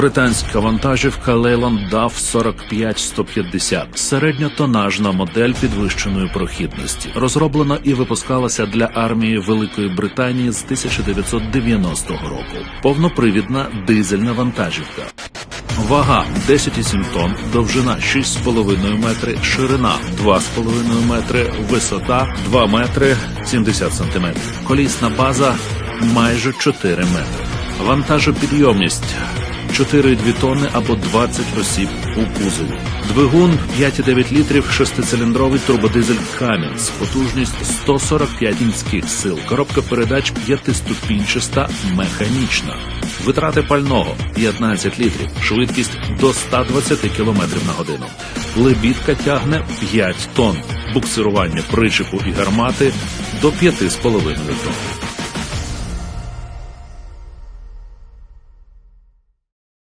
Британська вантажівка Leyland DAF 45150 – середньотонажна модель підвищеної прохідності, розроблена і випускалася для армії Великої Британії з 1990 року. Повнопривідна дизельна вантажівка. Вага 10,7 тонн, довжина 6,5 метри, ширина 2,5 метри, висота 2 метри 70 сантиметрів. Колісна база майже 4 метри. Вантажопідйомність 4,2 тонни або 20 осіб у кузові. Двигун 5,9 літрів, шестициліндровий турбодизель Cummins, потужність 145 кінських сил, коробка передач п'ятиступінчаста механічна. Витрати пального 15 літрів, швидкість до 120 км на годину. Лебідка тягне 5 тонн, буксирування причепу і гармати до 5,5 тонн.